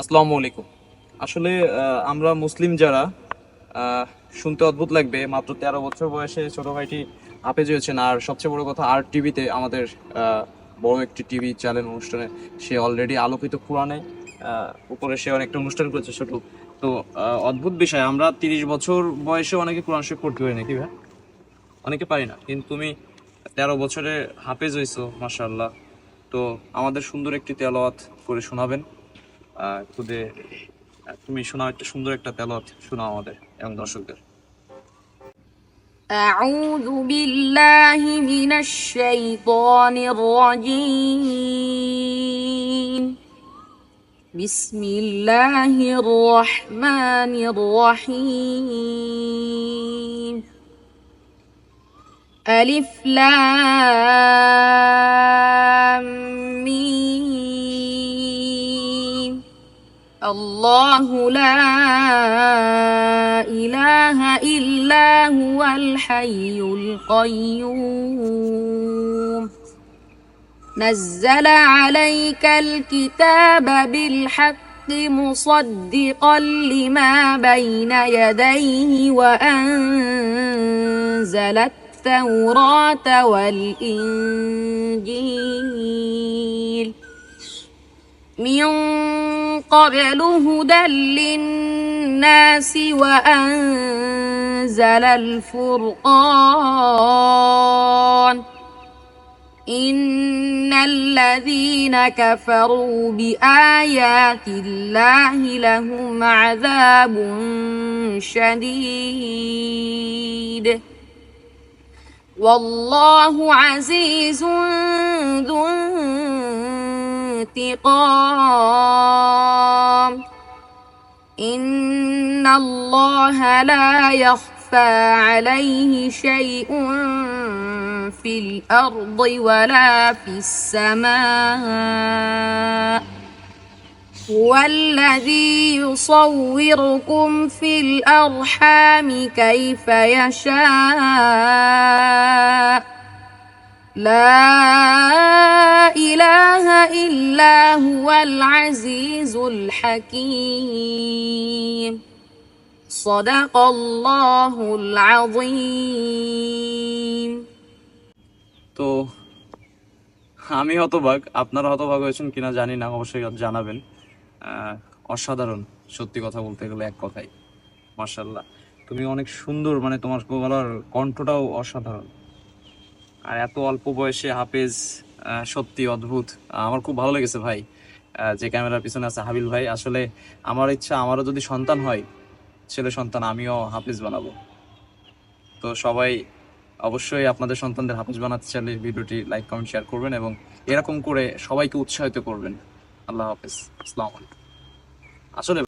আসসালামু আলাইকুম। আসলে আমরা মুসলিম যারা শুনতে অদ্ভুত লাগবে, মাত্র তেরো বছর বয়সে ছোট ভাইটি হাফেজ হয়েছেন আর সবচেয়ে বড় কথা, আর টিভিতে আমাদের বড় একটি টিভি চ্যানেল অনুষ্ঠানে সে অলরেডি আলোকিত কোরআনে উপরে সে অনেকটা অনুষ্ঠান করেছে ছোট তো অদ্ভুত বিষয়, আমরা তিরিশ বছর বয়সে অনেকে কোরআন শরীফ পড়তে পারি নাকি ভাই? অনেকে পারি না, কিন্তু তুমি তেরো বছরে হাফেজ হয়েছো মাশাআল্লাহ। তো আমাদের সুন্দর একটি তেলাওয়াত করে শোনাবেন। খুদে আহ, তুমি শোনাও একটা সুন্দর একটা তেলাওয়াত শোনাও আমাদের এবং দর্শকদের أعوذ بالله من الشيطان الرجيم بسم الله الرحمن الرحيم ألف لام الله لا إله إلا هو الحي القيوم. نزل عليك الكتاب بالحق مصدقا لما بين يديه وأنزل التوراة والإنجيل. من قبل هدى للناس وأنزل الفرقان. إن الذين كفروا بآيات الله لهم عذاب شديد. والله عزيز ذو انتقام إن الله لا يخفى عليه شيء في الأرض ولا في السماء. هو الذي يصوركم في الأرحام كيف يشاء. لا إله إلا هو العزيز الحكيم صدق الله العظيم তো আমি হতবাক আপনারা হতবাক হয়েছেন কিনা জানি না অবশ্যই জানাবেন আহ, অসাধারণ সত্যি কথা বলতে গেলে এক কথাই মার্শাল্লাহ তুমি অনেক সুন্দর মানে তোমার গলার কণ্ঠটাও অসাধারণ আর এত অল্প বয়সে হাফেজ সত্যি অদ্ভুত। আমার খুব ভালো লেগেছে ভাই যে ক্যামেরার পিছনে আছে হাবিল ভাই। আসলে আমার ইচ্ছা, আমারও যদি সন্তান হয়, ছেলে সন্তান, আমিও হাফেজ বানাবো। তো সবাই অবশ্যই আপনাদের সন্তানদের হাফেজ বানাতে চাইলে ভিডিওটি লাইক, কমেন্ট শেয়ার করবেন এবং এরকম করে সবাইকে উৎসাহিত করবেন। আল্লাহ হাফেজ। আসসালামু আসলে